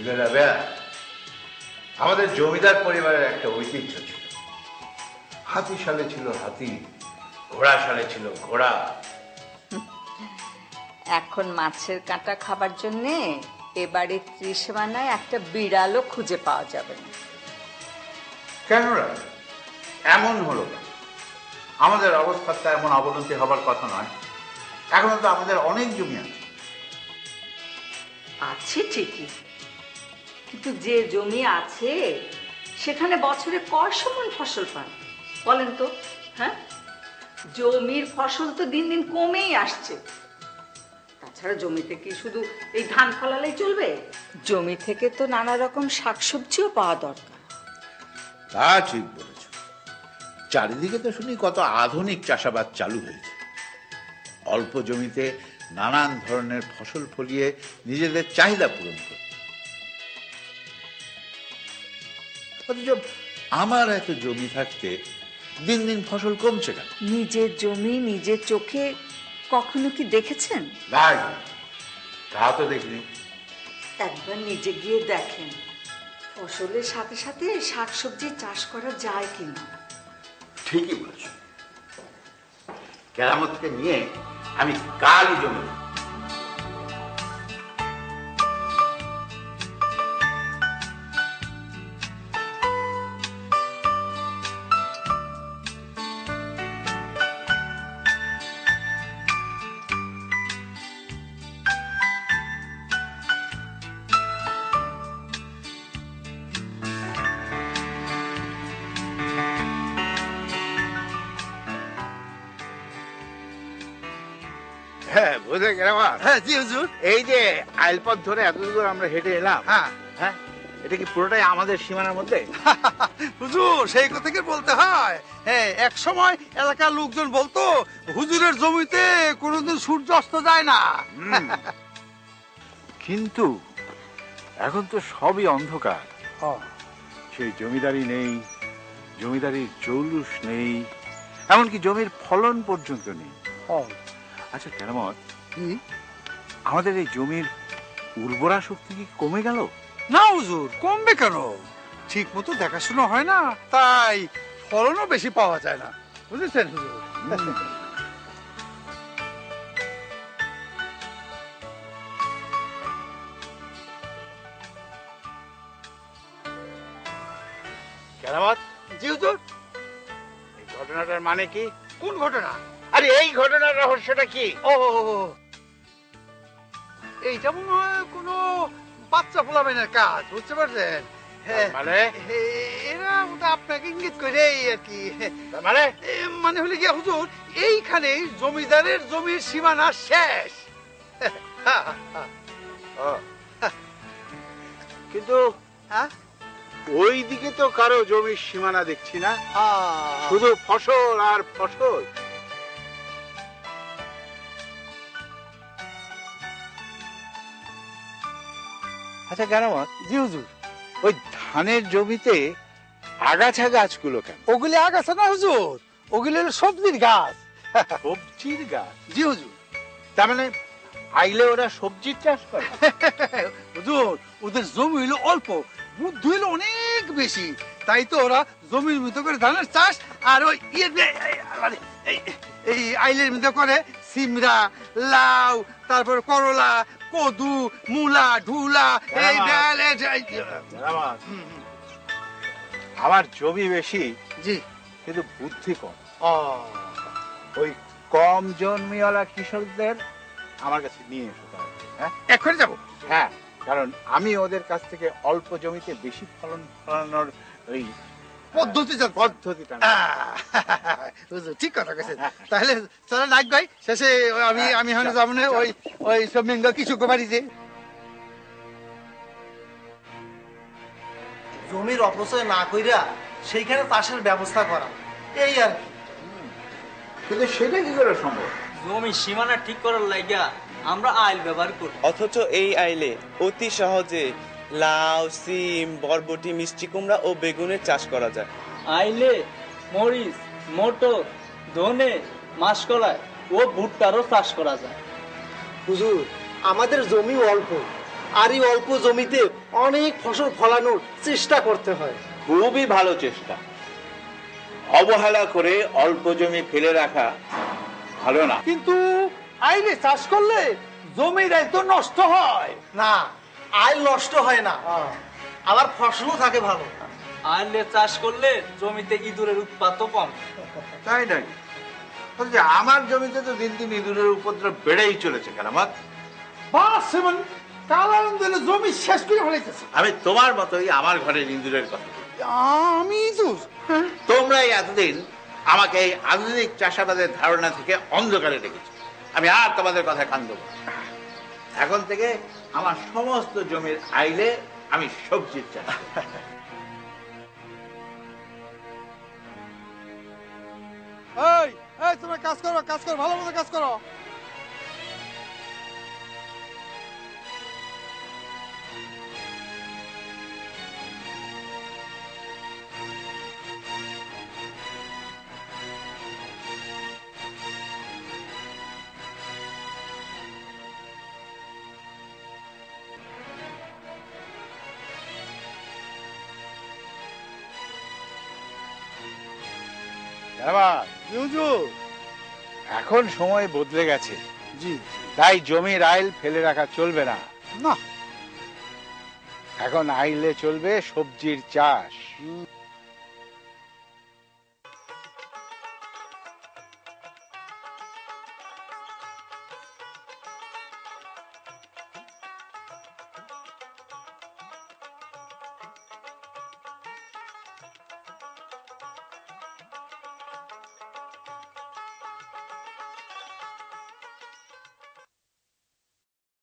বুঝলে রাবেয়া আমাদের জমিদার পরিবারের একটা ঐতিহ্য ছিল। হাতি সালে ছিল হাতি ঘোড়া সালে ছিল ঘোড়া। এখন মাছের কাঁটা খাবার জন্যে এবারে ত্রিসীমানায় একটা বিড়ালও খুঁজে পাওয়া যাবে না। কেন এমন হলো? আমাদের অবস্থাটা এমন অবনতি হবার কথা নয়। এখনও তো আমাদের অনেক জমি আছে। আছে ঠিকই। কিন্তু যে জমি আছে, সেখানে বছরে কয় সমান ফসল পান? বলেন তো হ্যাঁ? জমির ফসল তো দিন দিন কমেই আসছে। তাছাড়া জমিতে কি শুধু এই ধান ফলালেই চলবে? জমি থেকে তো নানা রকম শাকসবজিও পাওয়া দরকার। তা ঠিক বলেছ। চারিদিকে তো শুনি কত আধুনিক চাষাবাদ চালু হয়েছে। অল্প জমিতে নানান ধরনের ফসল ফলিয়ে নিজেদের চাহিদা পূরণ করে অথচ আমার এত জমি থাকতে দিন দিন ফসল কমছে কেন? নিজের জমি নিজের চোখে কখনো কি দেখেছেন? নাই তা তো দেখিনি। একবার নিজে গিয়ে দেখেন ফসলের সাথে সাথে শাকসবজি চাষ করা যায় কিনা। ঠিকই বলেছ। কেরামতকে নিয়ে আমি কালই জমি হ্যাঁ বুঝে গেলাম হ্যাঁ জি হুজুর। এই যে আইলপথ ধরে এত দূর আমরা হেঁটে এলাম হ্যাঁ। হ্যাঁ এটা কি পুরোটাই আমাদের সীমানার মধ্যে? হুজুর সেই কথা কি বলতে হয়? হ্যাঁ এক সময় এলাকার লোকজন বলতো হুজুরের জমিতে কোনোদিন সূর্য অস্ত যায় না। কিন্তু এখন তো সবই অন্ধকার। সেই জমিদারি নেই জমিদারির জৌলুস নেই এমনকি জমির ফলন পর্যন্ত নেই। আচ্ছা কেরামত। আমাদের এই জমির উর্বরা শক্তি কি কমে গেল? না হুজুর কমবে কেন? ঠিক মতো দেখাশোনা হয় না তাই ফলনও বেশি পাওয়া যায় না। বুঝেছেন হুজুর? কেরামত? জি হুজুর। এই ঘটনাটার মানে কি? কোন ঘটনা? আরে এই ঘটনার রহস্যটা কি? ও। এইটা মনে হয় কোনো বাচ্চা পোলাবেনের কাজ বুঝতে পারছেন? হ্যাঁ মানে? এরা বোধ আপনাকে ইঙ্গিত করে আর কি। মানে? মানে হলে কি হুজুর এইখানে জমিদারের জমির সীমানা শেষ। কিন্তু হ্যাঁ? ওই দিকে তো কারও জমির সীমানা দেখছি না। শুধু ফসল আর ফসল। আচ্ছা কেরামত জি হুজুর। ওই ধানের জমিতে আগাছা গাছগুলো কেন? ওগুলি আগাছা না হুজুর ওগুলি হলো সবজির গাছ। সবজির গাছ? জি হুজুর। তার মানে আইলে ওরা সবজির চাষ করে? হুজুর ওদের জমি হইল অল্প বুদ্ধি হইল অনেক বেশি। তাই তো ওরা জমির মধ্যে করে ধানের চাষ আর ওই ইয়ে এই আইলের মধ্যে করে সিমরা লাউ তারপর করলা কদু মূলা ঢুলা এই ডাল আমার জমি বেশি জি। কিন্তু বুদ্ধি কম। ওই কম জন্মিওয়ালা কৃষকদের আমার কাছে নিয়ে এসো হ্যাঁ? এক্ষুনি যাব। হ্যাঁ কারণ আমি ওদের কাছ থেকে অল্প জমিতে বেশি ফলন ফলানোর ওই পদ্ধতি পদ্ধতিটা না। ঠিক কথা কেছেন তাহলে চলো নাক ভাই শেষে আমি আমি হলে যাব না ওই ওই সব কিছু বাড়িতে। জমির অপচয় না কইরা সেইখানে চাষের ব্যবস্থা করা। এই আর কি। কিন্তু সেটা কি করে সম্ভব? জমি সীমানা ঠিক করার লাগিয়া আমরা আইল ব্যবহার করি। অথচ এই আইলে অতি সহজে লাউ সিম বরবটি মিষ্টি কুমড়া ও বেগুনের চাষ করা যায়। আইলে মরিচ মটর ধনে মাসকলাই ও ভুট্টারও চাষ করা যায়। হুজুর আমাদের জমি অল্প। আর এই অল্প জমিতে অনেক ফসল ফলানোর চেষ্টা করতে হয়। খুবই ভালো চেষ্টা। অবহেলা করে অল্প জমি ফেলে রাখা ভালো না। কিন্তু আইলে চাষ করলে জমির তো নষ্ট হয়। না আইল নষ্ট হয় না। আবার ফসলও থাকে ভালো। আইলে চাষ করলে জমিতে ইঁদুরের উৎপাতও কম। তাই নাকি? বলছি, আমার জমিতে তো দিন দিন ইঁদুরের উপদ্রব বেড়েই চলেছে কেরামত বাস সেমন কাল আনন্দ হলে জমি শেষ করে ফেলাইতেছে। আমি তোমার মতোই আমার ঘরের ইঁদুরের কথা আমি ইঁদুর তোমরাই এতদিন আমাকে এই আধুনিক চাষাবাদের ধারণা থেকে অন্ধকারে রেখেছো আমি আর তোমাদের কথা কান দেবো না। এখন থেকে আমার সমস্ত জমির আইলে আমি সবজির চাষ এই, তোমরা কাজ করো কাজ করো, ভালো মতো কাজ করো। এখন সময় বদলে গেছে। জি। তাই জমির আইল ফেলে রাখা চলবে না। না। এখন আইলে চলবে সবজির চাষ।